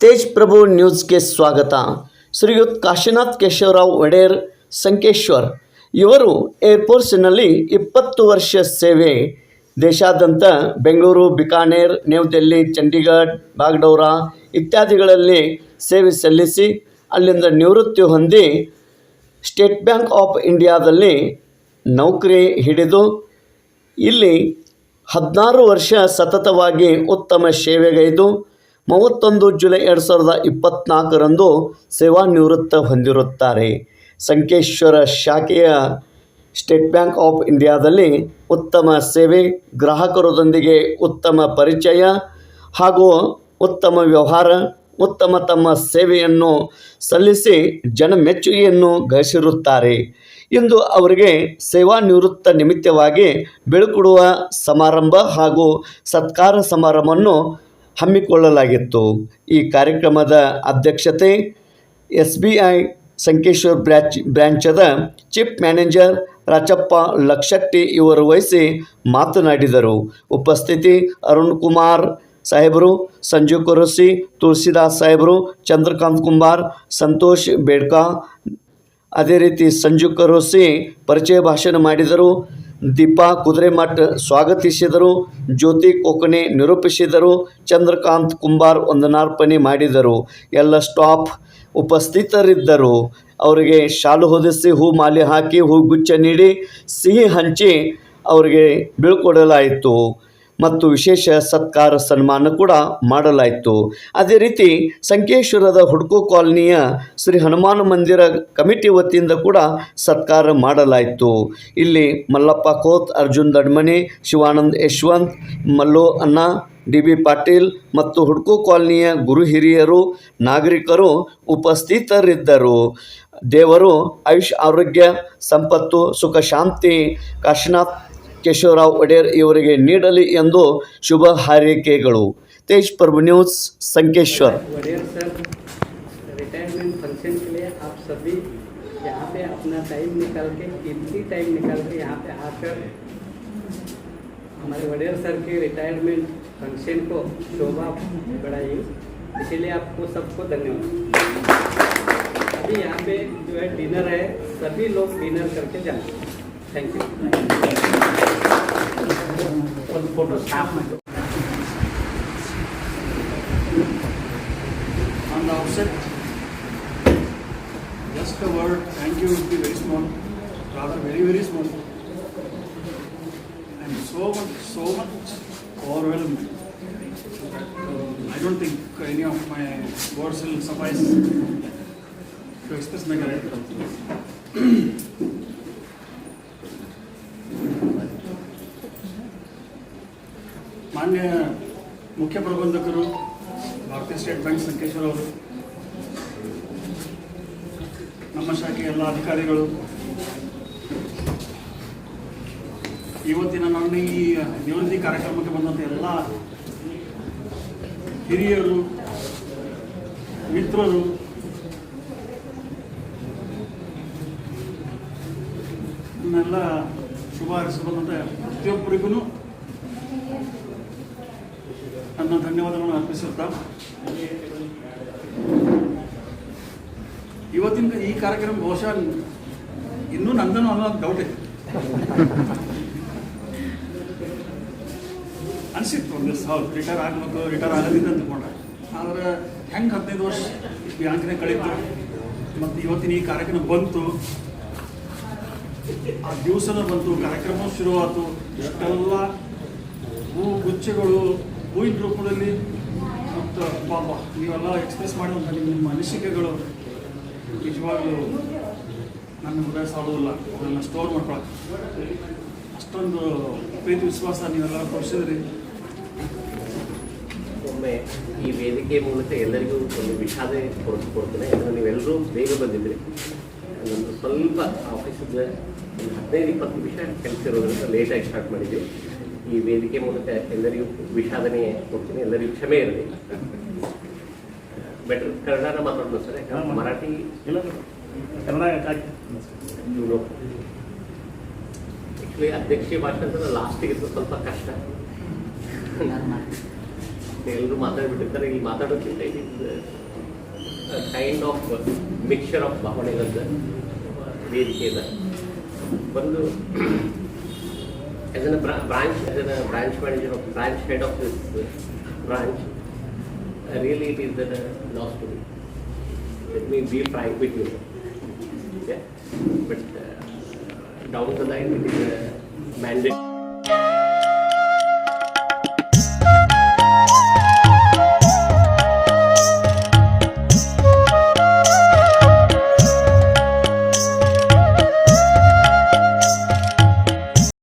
ತೇಜ್ ಪ್ರಭು ನ್ಯೂಸ್ಗೆ ಸ್ವಾಗತ. ಶ್ರೀಯುತ್ ಕಾಶಿನಾಥ್ ಕೇಶವರಾವ್ ಒಡೆಯರ್, ಸಂಕೇಶ್ವರ್ ಇವರು ಏರ್ಫೋರ್ಸ್ನಲ್ಲಿ ಇಪ್ಪತ್ತು ವರ್ಷ ಸೇವೆ. ದೇಶಾದ್ಯಂತ ಬೆಂಗಳೂರು, ಬಿಕಾನೇರ್, ನ್ಯೂ ದೆಹಲಿ ಚಂಡೀಗಢ ಬಾಗ್ಡೌರಾ ಇತ್ಯಾದಿಗಳಲ್ಲಿ ಸೇವೆ ಸಲ್ಲಿಸಿ ಅಲ್ಲಿಂದ ನಿವೃತ್ತಿ ಹೊಂದಿ ಸ್ಟೇಟ್ ಬ್ಯಾಂಕ್ ಆಫ್ ಇಂಡಿಯಾದಲ್ಲಿ ನೌಕರಿ ಹಿಡಿದು ಇಲ್ಲಿ ಹದಿನಾರು ವರ್ಷ ಸತತವಾಗಿ ಉತ್ತಮ ಸೇವೆಗೈದು ಮೂವತ್ತೊಂದು ಜುಲೈ ಎರಡು ಸಾವಿರದ ಇಪ್ಪತ್ತ್ನಾಲ್ಕರಂದು ಸೇವಾನಿವೃತ್ತ ಹೊಂದಿರುತ್ತಾರೆ. ಸಂಕೇಶ್ವರ ಶಾಖೆಯ ಸ್ಟೇಟ್ ಬ್ಯಾಂಕ್ ಆಫ್ ಇಂಡಿಯಾದಲ್ಲಿ ಉತ್ತಮ ಸೇವೆ, ಗ್ರಾಹಕರೊಂದಿಗೆ ಉತ್ತಮ ಪರಿಚಯ ಹಾಗೂ ಉತ್ತಮ ವ್ಯವಹಾರ, ಉತ್ತಮ ತಮ್ಮ ಸೇವೆಯನ್ನು ಸಲ್ಲಿಸಿ ಜನಮೆಚ್ಚುಗೆಯನ್ನು ಗಳಿಸಿರುತ್ತಾರೆ. ಇಂದು ಅವರಿಗೆ ಸೇವಾ ನಿವೃತ್ತ ನಿಮಿತ್ತವಾಗಿ ಬೆಳಕುಡುವ ಸಮಾರಂಭ ಹಾಗೂ ಸತ್ಕಾರ ಸಮಾರಂಭವನ್ನು ಹಮ್ಮಿಕೊಳ್ಳಲಾಗಿತ್ತು. ಈ ಕಾರ್ಯಕ್ರಮದ ಅಧ್ಯಕ್ಷತೆ S B I Sankeshwar branch, ಬ್ರ್ಯಾಂಚದ chief manager Rachappa Lakshatti ಇವರು ವಹಿಸಿ ಮಾತನಾಡಿದರು. ಉಪಸ್ಥಿತಿ ಅರುಣ್ ಕುಮಾರ್ ಸಾಹೇಬರು, ಸಂಜೀವ್ ಕುರಸಿ, ತುಳಸಿದಾಸ್ ಸಾಹೇಬರು, ಚಂದ್ರಕಾಂತ್ ಕುಮಾರ್ ಸಂತೋಷ್ ಬೇಡ್ಕಾ, ಅದೇ ರೀತಿ ಸಂಜು ಕರೋಸಿ ಪರಿಚಯ ಭಾಷಣ ಮಾಡಿದರು. ದೀಪಾ ಕುದುರೆಮಠ ಸ್ವಾಗತಿಸಿದರು. ಜ್ಯೋತಿ ಕೊಕಣೆ ನಿರೂಪಿಸಿದರು. ಚಂದ್ರಕಾಂತ್ ಕುಂಬಾರ್ ವಂದನಾರ್ಪಣೆ ಮಾಡಿದರು. ಎಲ್ಲ ಸ್ಟಾಫ್ ಉಪಸ್ಥಿತರಿದ್ದರು. ಅವರಿಗೆ ಶಾಲು ಹೊದಿಸಿ ಹೂ ಮಾಲೆ ಹಾಕಿ ಹೂಗುಚ್ಛ ನೀಡಿ ಸಿಹಿ ಹಂಚಿ ಅವರಿಗೆ ಬೀಳ್ಕೊಡಲಾಯಿತು. ಮತ್ತು ವಿಶೇಷ ಸತ್ಕಾರ ಸನ್ಮಾನ ಕೂಡ ಮಾಡಲಾಯಿತು. ಅದೇ ರೀತಿ ಸಂಕೇಶ್ವರದ ಹುಡ್ಕೋ ಕಾಲನಿಯ ಶ್ರೀ ಹನುಮಾನ ಮಂದಿರ ಕಮಿಟಿ ವತಿಯಿಂದ ಕೂಡ ಸತ್ಕಾರ ಮಾಡಲಾಯಿತು. ಇಲ್ಲಿ ಮಲ್ಲಪ್ಪ ಕೋತ್, ಅರ್ಜುನ್ ದಡ್ಮನಿ ಶಿವಾನಂದ್ ಯಶವಂತ್, ಮಲ್ಲೋ ಅನ್ನ ಡಿ ಬಿ ಪಾಟೀಲ್ ಮತ್ತು ಹುಡ್ಕೋ ಕಾಲನಿಯ ಗುರು ಹಿರಿಯರು, ನಾಗರಿಕರು ಉಪಸ್ಥಿತರಿದ್ದರು. ದೇವರು ಆಯುಷ್, ಆರೋಗ್ಯ, ಸಂಪತ್ತು, ಸುಖ, ಶಾಂತಿ, ಕಾಶಿನಾಥ್ ಕೇಶವರಾವ್ ಒಡೆಯರ್ ಇವರಿಗೆ ನೀಡಲಿ ಎಂದು ಶುಭ ಹಾರೈಕೆಗಳು Tej Prabhu news Sankeshwar Wader sir retirement function के लिए आप सभी यहाँ पे अपना टाइम निकाल के कीमती टाइम निकाल के यहाँ पे आकर हमारे वडेर सर के रिटायरमेंट फंक्शन को शोभा बढ़ाई इसीलिए आपको सबको धन्यवाद अभी यहाँ पे जो है डिनर है सभी लोग डिनर करके जाना Thank you. What the photos happened. On the outset, just a word, thank you would be very small, rather very, very small. And so much, so much overwhelmed. I don't think any of my words will suffice to express my gratitude. ಮಾನ್ಯ ಮುಖ್ಯ ಪ್ರಬಂಧಕರು, ಭಾರತೀಯ state bank Sankeshwar ಅವರು, ನಮ್ಮ ಶಾಖೆಯ ಎಲ್ಲ ಅಧಿಕಾರಿಗಳು, ಇವತ್ತಿನ ನನ್ನ ಈ ನಿವೃತ್ತಿ ಕಾರ್ಯಕ್ರಮಕ್ಕೆ ಬಂದಂಥ ಎಲ್ಲ ಹಿರಿಯರು, ಮಿತ್ರರು, ನನ್ನೆಲ್ಲ ಹಾರೈಸಿಕೊಂಡಂಥ ಪ್ರತಿಯೊಬ್ಬರಿಗೂ ನನ್ನ ಧನ್ಯವಾದಗಳನ್ನು ಅರ್ಪಿಸುತ್ತಾ. ಇವತ್ತಿನ ಈ ಕಾರ್ಯಕ್ರಮ ಬಹುಶಃ ಇನ್ನೂ ನಂದನು ಅನ್ನೋದು ಡೌಟ್ ಇದೆ. ಅನಿಸಿತ್ತು ಒಂದು ಹೌದು ರಿಟೈರ್ ಆಗಬೇಕು ರಿಟೈರ್ ಆಗೋದಿಲ್ಲ ಅಂದ್ಕೊಂಡೆ ಆದ್ರೆ ಹೆಂಗೆ ಹದಿನೈದು ವರ್ಷ ಬ್ಯಾಂಕ್ನೇ ಕಳೀತು ಮತ್ತು ಇವತ್ತಿನ ಈ ಕಾರ್ಯಕ್ರಮ ಬಂತು ಆ ದಿವಸನ ಬಂತು, ಕಾರ್ಯಕ್ರಮ ಶುರುವಾಯಿತು ಇಷ್ಟೆಲ್ಲ ಹೂ ಗುಚ್ಛಗಳು ಹೂವಿನ ರೂಪದಲ್ಲಿ ಮತ್ತು ಪಾಪ, ನೀವೆಲ್ಲ ಎಕ್ಸ್ಪ್ರೆಸ್ ಮಾಡುವಂಥ ನಿಮ್ಮ ನಿಮ್ಮ ಅನಿಸಿಕೆಗಳು ನಿಜವಾಗ್ಲೂ ನನ್ನ ಹೃದಯ ಸಾಲೋದಿಲ್ಲ ಅದನ್ನು ಸ್ಟೋರ್ ಮಾಡ್ಕೊಳಕ್ಕೆ. ಅಷ್ಟೊಂದು ಪ್ರೀತಿ, ವಿಶ್ವಾಸ ನೀವೆಲ್ಲ ತೋರಿಸಿದ್ರಿ ಒಮ್ಮೆ ಈ ವೇದಿಕೆ ಮೂಲಕ ಎಲ್ಲರಿಗೂ ಒಂದು ವಿಷಾದ ಕೊಡ್ತೇನೆ. ಯಾಕಂದರೆ ನೀವೆಲ್ಲರೂ ಬೇಗ ಬಂದಿದ್ರಿ ಒಂದು ಸ್ವಲ್ಪ ಆಫೀಸಿಂದ ಒಂದು ಹದಿನೈದು ಇಪ್ಪತ್ತು ನಿಮಿಷ ಕೆಲಸ ಇರೋದ್ರಿಂದ ಲೇಟಾಗಿ ಸ್ಟಾರ್ಟ್ ಮಾಡಿದ್ವಿ. ಈ ವೇದಿಕೆ ಮೂಲಕ ಎಲ್ಲರಿಗೂ ವಿಷಾದನೆ ಕೊಡ್ತೀನಿ ಎಲ್ಲರಿಗೂ ಕ್ಷಮೆ ಇರಲಿ. ಬೆಟರ್ ಕನ್ನಡನ ಮಾತಾಡೋಣ ಸರ್ ಯಾಕಂದ್ರೆ ಮರಾಠಿ ಇಲ್ಲ ಕನ್ನಡ ಆ್ಯಕ್ಚುಲಿ ಅಧ್ಯಕ್ಷೀಯ ಭಾಷೆ ಅಂತಂದ್ರೆ ಲಾಸ್ಟಿಗೆ ಸ್ವಲ್ಪ ಕಷ್ಟ. ಎಲ್ಲರೂ ಮಾತಾಡ್ಬಿಟ್ಟಿರ್ತಾರೆ ಇಲ್ಲಿ ಮಾತಾಡೋಕ್ಕಿಂತ it is kind of mixer of ಭಾವನೆಗಳದ್ದು ವೇದಿಕೆ ಇದೆ ಒಂದು as an branch as an branch manager of branch head of this branch really it is the loss to me let me be frank with you but down the line it is mandate